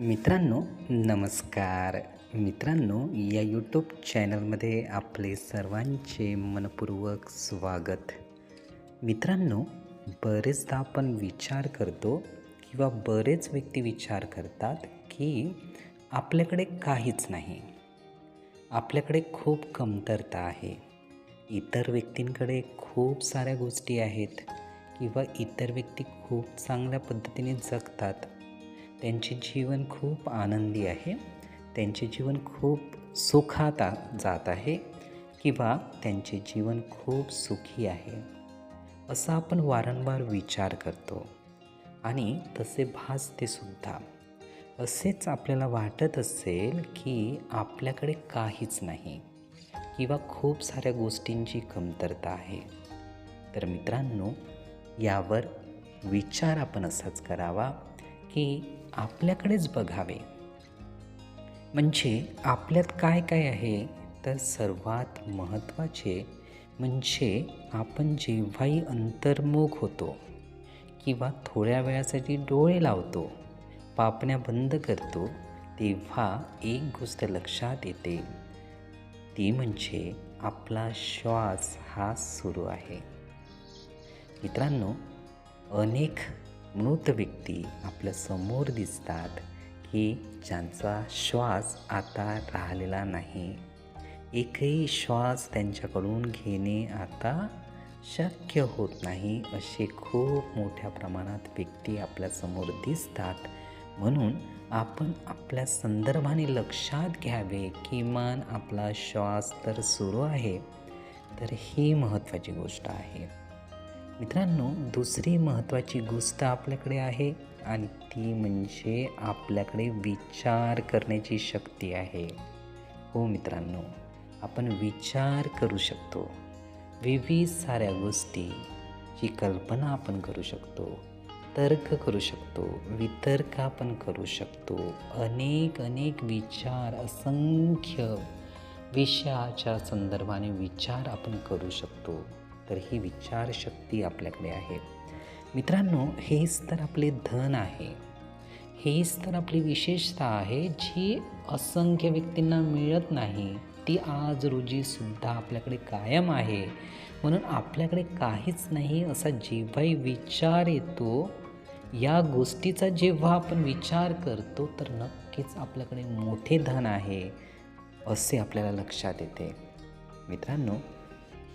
मित्रांनो नमस्कार. मित्रांनो या यूट्यूब चॅनलमध्ये आपले सर्वांचे मनपूर्वक स्वागत. मित्रांनो बरेचदा आपण विचार करतो किंवा बरेच व्यक्ती विचार करतात की आपल्याकडे काहीच नाही. आपल्याकडे खूप कमतरता आहे. इतर व्यक्तींकडे खूप साऱ्या गोष्टी आहेत किंवा इतर व्यक्ती खूप चांगल्या पद्धतीने जगतात. त्यांचे जीवन खूप आनंदी आहे. त्यांचे जीवन खूप सुखात जात आहे किंवा त्यांचे जीवन खूप सुखी आहे. असा आपण वारंवार विचार करतो. आणि तसे भासते सुद्धा. असेच आपल्याला वाटत असेल की आपल्याकडे काहीच नाही किंवा खूप साऱ्या गोष्टींची कमतरता आहे. तर मित्रांनो यावर विचार आपण असाच करावा की आपल्याकडेच बघावे. म्हणजे आपल्यात काय काय आहे? तर सर्वात महत्त्वाचे म्हणजे आपण जेव्हाही अंतर्मुख होतो किंवा थोड्या वेळासाठी डोळे लावतो पापण्या बंद करतो तेव्हा एक गोष्ट लक्षात येते. ती म्हणजे आपला श्वास हा सुरू आहे. मित्रांनो अनेक मृत व्यक्ती आपल्यासमोर दिसतात की ज्यांचा श्वास आता राहिलेला नाही. एकही श्वास त्यांच्याकडून घेणे आता शक्य होत नाही असे खूप मोठ्या प्रमाणात व्यक्ती आपल्यासमोर दिसतात. म्हणून आपण आपल्या संदर्भाने लक्षात घ्यावे किमान आपला श्वास तर सुरू आहे तर ही महत्त्वाची गोष्ट आहे. मित्रांनो दुसरी महत्त्वाची गोष्ट आपल्याकडे आहे आणि ती म्हणजे आपल्याकडे विचार करण्याची शक्ती आहे. हो मित्रांनो आपण विचार करू शकतो. विविध साऱ्या गोष्टीची कल्पना आपण करू शकतो तर्क करू शकतो वितर्क आपण करू शकतो. अनेक अनेक विचार असंख्य विषयाच्या संदर्भाने विचार आपण करू शकतो. तर ही विचारशक्ती आपल्याकडे आहे. मित्रांनो हेच तर आपले धन आहे. हेच तर आपली विशेषता आहे जी असंख्य व्यक्तींना मिळत नाही. ती आज रोजीसुद्धा आपल्याकडे कायम आहे. म्हणून आपल्याकडे काहीच नाही असा जेव्हाही विचार येतो या गोष्टीचा जेव्हा आपण विचार करतो तर नक्कीच आपल्याकडे मोठे धन आहे असे आपल्याला लक्षात येते. मित्रांनो